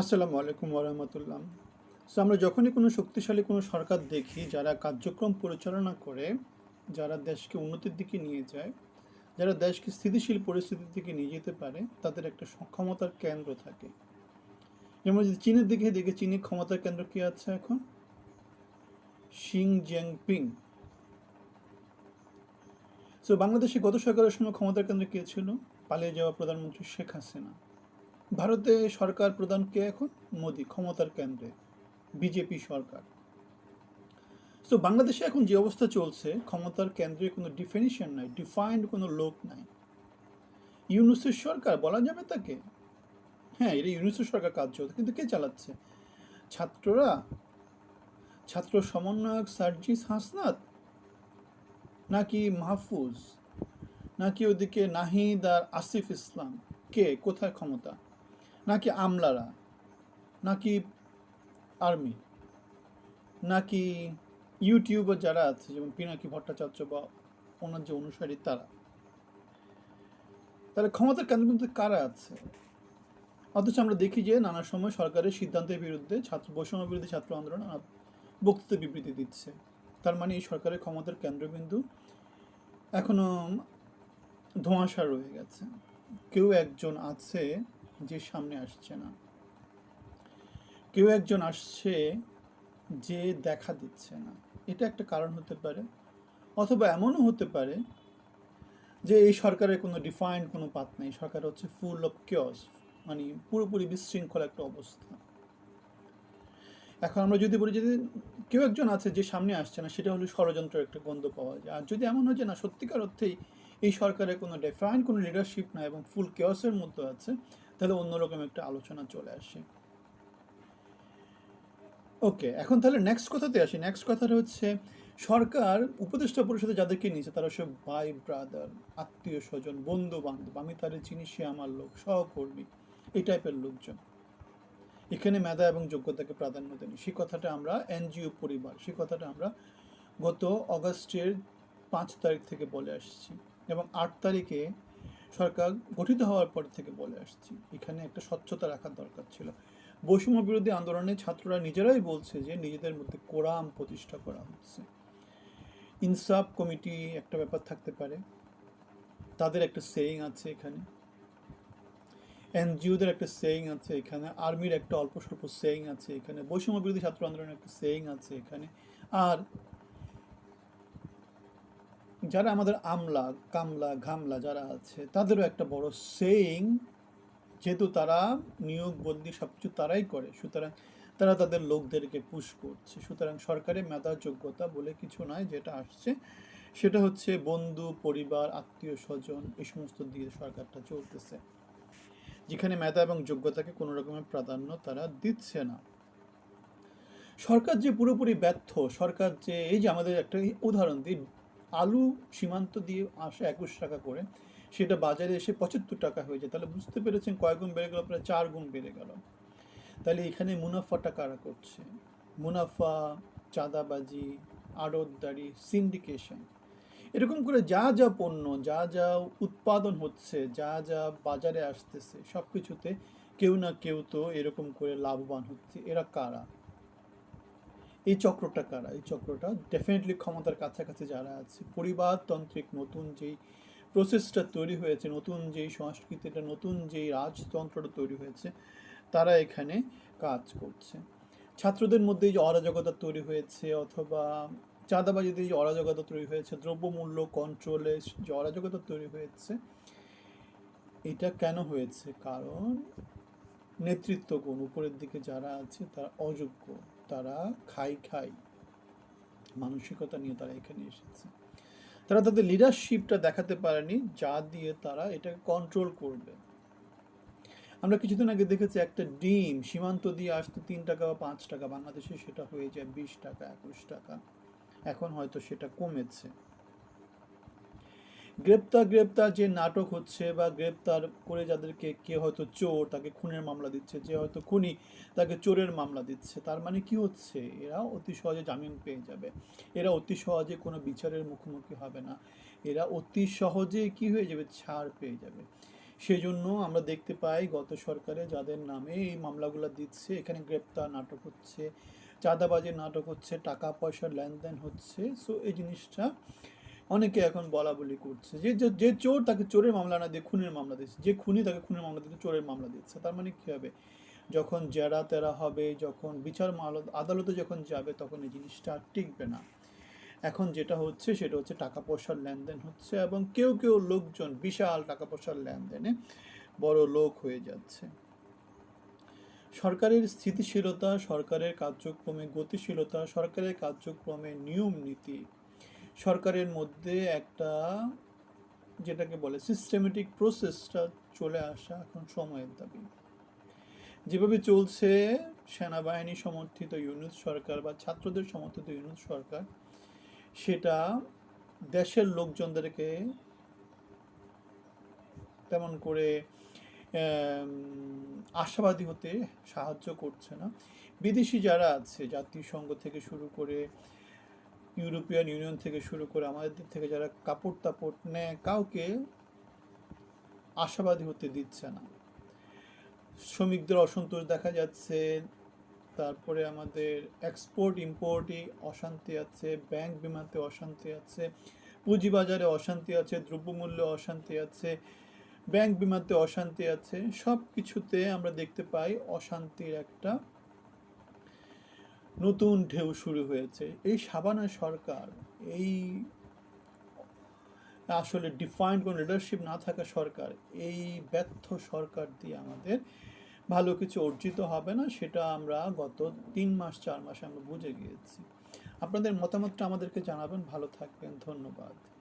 আসসালামু আলাইকুম ওরহমতুল্লাহ সো আমরা যখনই কোনো শক্তিশালী কোনো সরকার দেখি, যারা কার্যক্রম পরিচালনা করে, যারা দেশকে উন্নতির দিকে নিয়ে যায়, যারা দেশকে স্থিতিশীল পরিস্থিতির দিকে নিয়ে যেতে পারে, তাদের একটা সক্ষমতার কেন্দ্র থাকে। যেমন যদি চীনের দিকে দেখে, চীনের ক্ষমতার কেন্দ্র কী আছে এখন? শিং জিয়াংপিং সো বাংলাদেশে গত সরকারের সময় ক্ষমতার কেন্দ্র কে ছিল? পালিয়ে যাওয়া প্রধানমন্ত্রী শেখ হাসিনা। ভারতে সরকার প্রধান কে এখন? মোদি, ক্ষমতার কেন্দ্রে। বিজেপি সরকার। তো বাংলাদেশে এখন যে অবস্থা চলছে, ক্ষমতার কেন্দ্রে কোনো ডিফিনিশন নাই ডিফাইন্ড কোনো লোক নাই। ইউনুসের সরকার বলা যাবে তাকে? হ্যাঁ এটা ইউনুসের সরকার কাজ চলছে, কিন্তু কে চালাচ্ছে? ছাত্ররা? ছাত্র সমন্বয়ক সার্জিস হাসনাত? নাকি মাহফুজ? নাকি ওদিকে নাহিদ আর আসিফ ইসলাম? কে? কোথায় ক্ষমতা? নাকি আমলারা? নাকি আর্মি? নাকি ইউটিউবার যারা আছে, যেমন পিনাকি ভট্টাচার্য বা ওনার যে অনুসারী তারা? তাহলে ক্ষমতার কেন্দ্রবিন্দুতে কারা আছে? অথচ আমরা দেখি যে নানা সময় সরকারের সিদ্ধান্তের বিরুদ্ধে ছাত্র বৈষম্য বিরুদ্ধে ছাত্র আন্দোলন বক্তৃতা বিবৃতি দিচ্ছে। তার মানে এই সরকারের ক্ষমতার কেন্দ্রবিন্দু এখনও ধোঁয়াশা রয়ে গেছে। কেউ একজন আছে যে সামনে আসছে না। কেউ একজন আসছে যে দেখা দিচ্ছে না। এটা একটা কারণ হতে পারে, অথবা এমনও হতে পারে যে এই সরকারের কোনো ডিফাইন্ড কোনো পাত নেই। সরকার হচ্ছে ফুল অফ কিয়স মানে পুরোপুরি বিশৃঙ্খল একটা অবস্থা। এখন আমরা যদি বলি যদি কেউ একজন আছে যে সামনে আসছে না, সেটা হলো ষড়যন্ত্রের একটা গন্ধ পাওয়া যায়। আর যদি এমন হয় যে না, সত্যিকার অর্থেই এই সরকারের কোনো ডিফাইন কোনো লিডারশিপ না এবং ফুল কেয়সের মধ্যে আছে তাহলে অন্যরকম একটা আলোচনা চলে আসে। ওকে, এখন তাহলে নেক্সট কথাতে আসি। নেক্সট কথাটা হচ্ছে, সরকার উপদেষ্টা পরিষদে যাদেরকে নিয়েছে, তারা সব ভাই ব্রাদার আত্মীয় স্বজন বন্ধু বান্ধব আমি তাদের চিনি, সে আমার লোক, সহকর্মী, এই টাইপের লোকজন। এখানে মেধা এবং যোগ্যতাকে প্রাধান্য দেন সেই কথাটা আমরা এনজিও পরিবার সেই কথাটা আমরা গত অগস্টের পাঁচ তারিখ থেকে বলে আসছি এবং আট তারিখে সরকার গঠিত হওয়ার পর থেকে বলে আসছি, এখানে একটা স্বচ্ছতা রাখার দরকার ছিল। বৈষম্য বিরোধী আন্দোলনে ছাত্ররা নিজেরাই বলছে যে নিজেদের মধ্যে কোরাম প্রতিষ্ঠা করা হচ্ছে। ইনসাফ কমিটি একটা ব্যাপার থাকতে পারে, তাদের একটা সেইং আছে এখানে। এনজিওদের একটা সেইং আছে এখানে, আর্মির একটা অল্প স্বল্প সেইং আছে এখানে, বৈষম্য বিরোধী ছাত্র আন্দোলনের একটা সেইং আছে এখানে। আর যারা আমাদের আমলা, কামলা, ঘামলা যারা আছে, তাদেরও একটা বড় সেইং যেহেতু তারা নিয়োগ বদলি সব কিছু তারাই করে, সুতরাং তারা তাদের লোকদেরকে পুশ করছে। সুতরাং সরকারের মেধা যোগ্যতা বলে কিছু নয়, যেটা আসছে, সেটা হচ্ছে বন্ধু, পরিবার, আত্মীয়, স্বজন, এই সমস্ত দিয়ে সরকারটা চলতেছে। যেখানে মেধা এবং যোগ্যতাকে কোনো রকমের প্রাধান্য তারা দিচ্ছে না। সরকার যে পুরোপুরি ব্যর্থ, সরকার যে, এই যে আমাদের একটা উদাহরণ দিই আলু সীমান্ত দিয়ে আসে একুশ টাকা করে, সেটা বাজারে এসে পঁচাত্তর টাকা হয়ে যায়। তাহলে বুঝতে পেরেছেন কয় গুণ বেড়ে গেল? প্রায় চার গুণ বেড়ে গেল। তাহলে এখানে মুনাফাটা কারা করছে? মুনাফা, চাঁদাবাজি, আড়তদারি সিন্ডিকেশন এরকম করে যা যা পণ্য, যা যা উৎপাদন হচ্ছে, যা যা বাজারে আসতেছে সব কিছুতে কেউ না কেউ তো এরকম করে লাভবান হচ্ছে। এরা কারা? এই চক্রটা কারা? এই চক্রটা ডেফিনেটলি ক্ষমতার কাছাকাছি যারা আছে, পরিবারতান্ত্রিক নতুন যেই প্রসেসটা তৈরি হয়েছে, নতুন যেই সংস্কৃতিটা, নতুন যেই রাজতন্ত্রটা তৈরি হয়েছে, তারা এখানে কাজ করছে। ছাত্রদের মধ্যে যে অরাজকতা তৈরি হয়েছে অথবা চাঁদাবাজিতে যে অরাজকতা তৈরি হয়েছে, দ্রব্যমূল্য কন্ট্রোলে যে অরাজকতা তৈরি হয়েছে, এটা কেন হয়েছে? কারণ নেতৃত্বগুণ, উপরের দিকে যারা আছে তারা অযোগ্য। তারা খাই খাই মানসিকতা নিয়ে তারা এখানে এসেছে। তারা তাদের লিডারশিপটা দেখাতে পারেনি, যা দিয়ে তারা এটাকে কন্ট্রোল করবে। আমরা কিছুদিন আগে দেখেছি একটা ডিম সীমান্ত দিয়ে আসতে তিন টাকা বা পাঁচ টাকা, বাংলাদেশে সেটা হয়ে যায় বিশ টাকা, একুশ টাকা। এখন হয়তো সেটা কমেছে। গ্রেপ্তার গ্রেপ্তার যে নাটক হচ্ছে বা গ্রেপ্তার করে যাদেরকে কে হয়তো চোর, তাকে খুনের মামলা দিচ্ছে, যে হয়তো খুনি তাকে চোরের মামলা দিচ্ছে, তার মানে কি হচ্ছে? এরা অতি সহজে জামিন পেয়ে যাবে। এরা অতি সহজে কোনো বিচারের মুখোমুখি হবে না। এরা অতি সহজে কি হয়ে যাবে? ছাড় পেয়ে যাবে। সেই জন্য আমরা দেখতে পাই গত সরকারে যাদের নামে এই মামলাগুলো দিচ্ছে, এখানে গ্রেপ্তার নাটক হচ্ছে, চাঁদাবাজির নাটক হচ্ছে টাকা পয়সার লেনদেন হচ্ছে। সো এই জিনিসটা অনেকে এখন বলা বলি করছে যে, যে- চোর তাকে চোরের মামলা না দিয়ে খুনের মামলা দিচ্ছে যে খুনি তাকে খুনের মামলা দিতে চোরের মামলা দিচ্ছে তার মানে কী হবে? যখন জেরা তেরা হবে, যখন বিচার আদালতে যখন যাবে, তখন এই জিনিসটা টিকবে না। এখন যেটা হচ্ছে, সেটা হচ্ছে টাকা পয়সার লেনদেন হচ্ছে এবং কেউ কেউ লোকজন, বিশাল টাকা পয়সার লেনদেনে বড় লোক হয়ে যাচ্ছে। সরকারের স্থিতিশীলতা, সরকারের কার্যক্রমে গতিশীলতা, সরকারের কার্যক্রমে নিয়ম নীতি সরকারের মধ্যে একটা, যেটাকে বলে সিস্টেমেটিক প্রসেসটা চলে আসা এখন সময়ের দাবি। যেভাবে চলছে সেনাবাহিনী সমর্থিত ইউনুস সরকার বা ছাত্রদের সমর্থিত ইউনুস সরকার, সেটা দেশের লোকজনদেরকে তেমন করে আশাবাদী হতে সাহায্য করছে না। বিদেশি যারা আছে, জাতিসংঘ থেকে শুরু করে ইউরোপিয়ান ইউনিয়ন থেকে শুরু করে আমাদের থেকে যারা কাপড় তাপড় নেয়, কাউকে আশাবাদী হতে দিচ্ছে না। শ্রমিকদের অসন্তোষ দেখা যাচ্ছে, তারপরে আমাদের এক্সপোর্ট ইম্পোর্টে অশান্তি আছে ব্যাংক বিমাতে অশান্তি আছে, পুঁজিবাজারে অশান্তি আছে, দ্রব্যমূল্যে অশান্তি আছে ব্যাংক বিমাতে অশান্তি আছে সব কিছুতে আমরা দেখতে পাই অশান্তির একটা নতুন ঢেউ শুরু হয়েছে। এই সাবানা সরকার, এই আসলে ডিফাইন্ড কোনো লিডারশিপ না থাকা সরকার, এই ব্যর্থ সরকার দিয়ে আমাদের ভালো কিছু অর্জিত হবে না, সেটা আমরা গত তিন মাস, চার মাসে আমরা বুঝে গিয়েছি। আপনাদের মতামতটা আমাদেরকে জানাবেন। ভালো থাকবেন। ধন্যবাদ।